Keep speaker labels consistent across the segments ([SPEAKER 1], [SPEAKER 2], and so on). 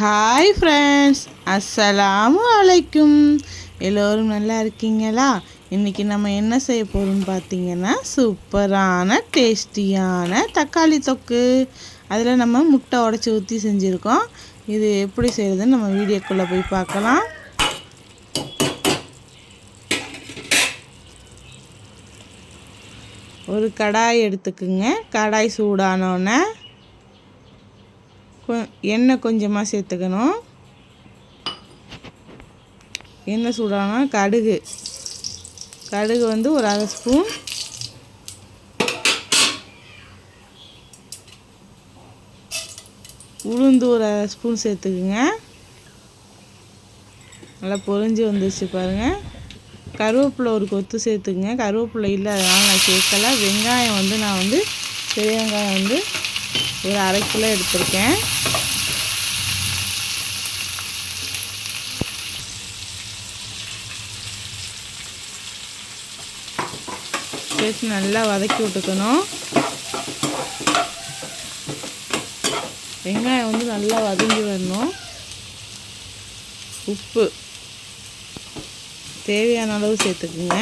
[SPEAKER 1] Hi friends அஸ்ஸலாமு அலைக்கும் எல்லோரும் நல்லா இருக்கீங்களா? இன்றைக்கி நம்ம என்ன செய்ய போகிறோம்னு பார்த்தீங்கன்னா சூப்பரான டேஸ்டியான தக்காளி தொக்கு. அதில் நம்ம முட்டை உடச்சி ஊற்றி செஞ்சுருக்கோம். இது எப்படி செய்கிறதுன்னு நம்ம வீடியோக்குள்ளே போய் பார்க்கலாம். ஒரு கடாய் எடுத்துக்குங்க. கடாய் சூடானோன்னே எண்ணெய் கொஞ்சமாக சேர்த்துக்கணும். எண்ணெய் சூடானா கடுகு. கடுகு வந்து ஒரு அரை ஸ்பூன். உளுந்து ஒரு அரை ஸ்பூன் சேர்த்துக்குங்க. நல்லா பொரிஞ்சு வந்துருச்சு பாருங்கள் கருவேப்பிலை ஒரு கொத்து சேர்த்துக்குங்க. கருவேப்பிலை இல்லை அதனால் நான் சேர்க்கல. வெங்காயம் வந்து நான் வந்து பெரிய வெங்காயம் வந்து ஒரு அரை கிலோ எடுத்திருக்கேன். சேர்த்து நல்லா வதக்கி விட்டுக்கணும். வெங்காயம் வந்து நல்லா வதங்கி வரணும். உப்பு. தேவையான அளவு சேர்த்துக்குங்க.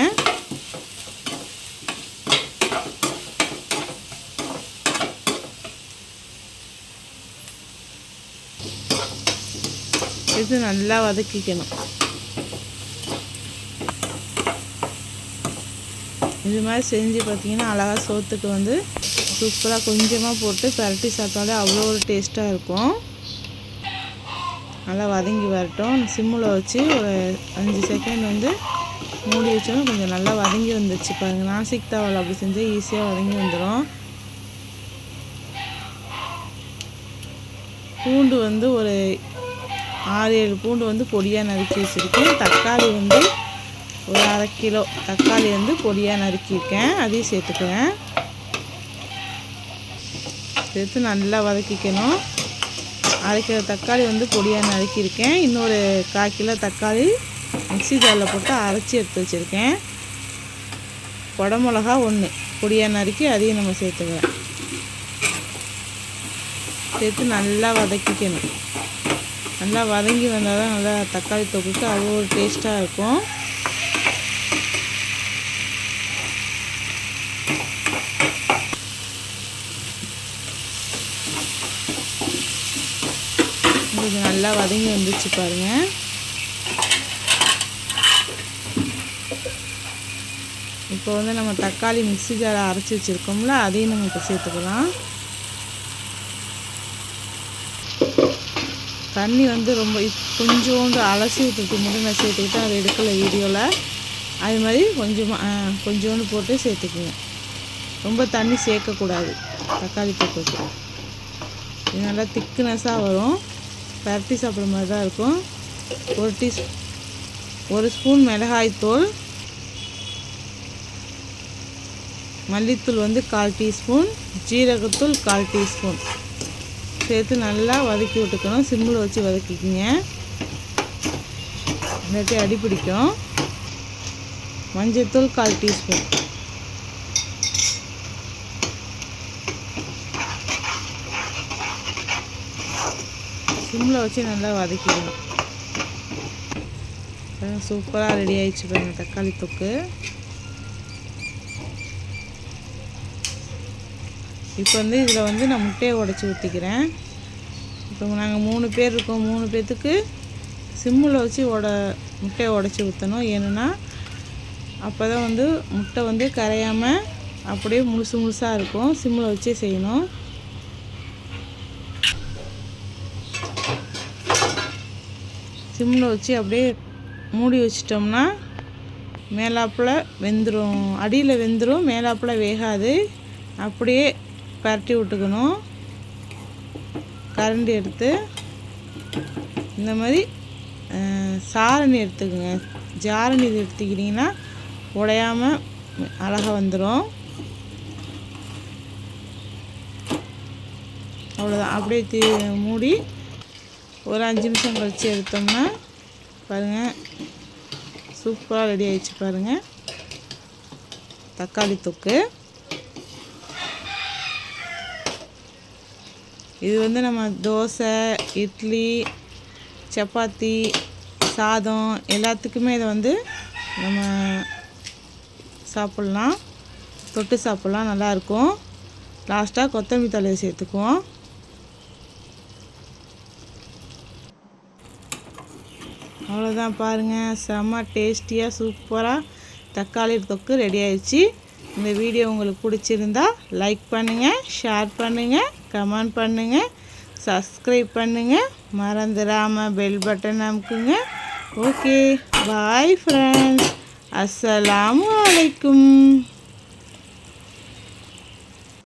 [SPEAKER 1] இது நல்லா வதக்கிக்கணும். இது மாதிரி செஞ்சு பார்த்தீங்கன்னா அழகாக சோத்துக்கு வந்து சூப்பராக கொஞ்சமாக போட்டு பரட்டி சாப்பிட்டாலே அவ்வளோ ஒரு டேஸ்ட்டாக இருக்கும். நல்லா வதங்கி வரட்டும். சிம்மில் வச்சு ஒரு அஞ்சு செகண்ட் வந்து மூடி வச்சோம் கொஞ்சம் நல்லா வதங்கி வந்துச்சு பாருங்கள் நாசிக் தவால் அப்படி செஞ்சால் ஈஸியாக வதங்கி வந்துடும் பூண்டு வந்து ஒரு ஆறு ஏழு பூண்டு வந்து பொடியாக நறுக்கி வச்சுருக்கேன். தக்காளி வந்து ஒரு அரை கிலோ தக்காளி வந்து பொடியாக நறுக்கியிருக்கேன். அதையும் சேர்த்துக்குவேன். சேர்த்து நல்லா வதக்கிக்கணும். அரை கிலோ தக்காளி வந்து பொடியாக நறுக்கியிருக்கேன். இன்னொரு கால் கிலோ தக்காளி மிக்ஸி ஜாரில் போட்டு அரைச்சி எடுத்து வச்சுருக்கேன். குடமிளகா ஒன்று பொடியாக நறுக்கி அதையும் நம்ம சேர்த்துக்கலாம். சேர்த்து நல்லா வதக்கிக்கணும். நல்லா வதங்கி வந்தால் தான் நல்லா தக்காளி தொக்குக்கு அவ்வளோ ஒரு டேஸ்ட்டாக இருக்கும். இது நல்லா வதங்கி வந்துச்சு பாருங்க. இப்போ வந்து நம்ம தக்காளி மிக்ஸி ஜாரை அரைச்சி வச்சுருக்கோம்ல அதையும் நம்ம இப்போ சேர்த்துக்கலாம். தண்ணி வந்து ரொம்ப கொஞ்சோண்டு அலசி விட்டுட்டு மட்டும் நான் சேர்த்துக்கிட்டு அதை எடுக்கல வீடியோவில் அது மாதிரி கொஞ்சமாக கொஞ்சோண்டு போட்டு சேர்த்துக்குங்க. ரொம்ப தண்ணி சேர்க்கக்கூடாது தக்காளி போட்டு இது நல்லா திக்னஸாக வரும். பரட்டி சாப்பிட்ற மாதிரி தான் இருக்கும். ஒரு டீ ஒரு ஸ்பூன் மிளகாய்த்தூள் மல்லித்தூள் வந்து கால் டீஸ்பூன். ஜீரகத்தூள் கால் டீஸ்பூன். சேர்த்து நல்லா வதக்கி விட்டுக்கணும். சிம்மில் வச்சு வதக்கிக்கிங்க. இல்லாட்டி அடி பிடிக்கும். மஞ்சள்தூள் கால் டீஸ்பூன். சிம்மில் வச்சு நல்லா வதக்கிடுவோம் சூப்பராக ரெடி ஆயிடுச்சு பாருங்க தக்காளி தொக்கு. இப்போ வந்து இதில் வந்து நான் முட்டையை உடச்சி ஊற்றிக்கிறேன் இப்போ நாங்கள் மூணு பேர் இருக்கோம் மூணு பேர்த்துக்கு சிம்மில் வச்சு உட முட்டையை உடச்சி ஊற்றணும் ஏன்னா அப்போ தான் வந்து முட்டை வந்து கரையாமல் அப்படியே முழுசு முழுசாக இருக்கும். சிம்மில் வச்சே செய்யணும். சிம்மில் வச்சு அப்படியே மூடி வச்சிட்டோம்னா மேலாப்பில் வெந்துடும் அடியில் வெந்துடும் மேலாப்பில் வேகாது. அப்படியே பரட்டி விட்டுக்கணும். கரண்டி எடுத்து இந்த மாதிரி சாரணி எடுத்துக்கோங்க. ஜாரணி இது எடுத்துக்கிட்டிங்கன்னா உடையாமல் அழகாக வந்துடும் அவ்வளோதான் அப்படியே தீ மூடி ஒரு அஞ்சு நிமிஷம் கழித்து எடுத்தோம்னா பாருங்கள் சூப்பராக ரெடி ஆயிடுச்சு பாருங்கள் தக்காளி தொக்கு. இது வந்து நம்ம தோசை இட்லி சப்பாத்தி சாதம் எல்லாத்துக்குமே இதை வந்து நம்ம சாப்பிட்லாம். தொட்டு சாப்பிட்லாம் நல்லாயிருக்கும் லாஸ்ட்டாக கொத்தமல்லி தலையை சேர்த்துக்குவோம். அவ்வளோதான் பாருங்கள் செம்ம டேஸ்டியாக சூப்பராக தக்காளி தொக்கு ரெடி ஆயிடுச்சு. இந்த வீடியோ உங்களுக்கு பிடிச்சிருந்தா லைக் பண்ணுங்கள் ஷேர் பண்ணுங்கள் கமெண்ட் பண்ணுங்கள் சப்ஸ்கிரைப் பண்ணுங்கள் மறந்துடாமல் பெல் பட்டன் அமுக்குங்க. ஓகே பாய் ஃப்ரெண்ட்ஸ் அஸ்ஸலாமு அலைக்கும்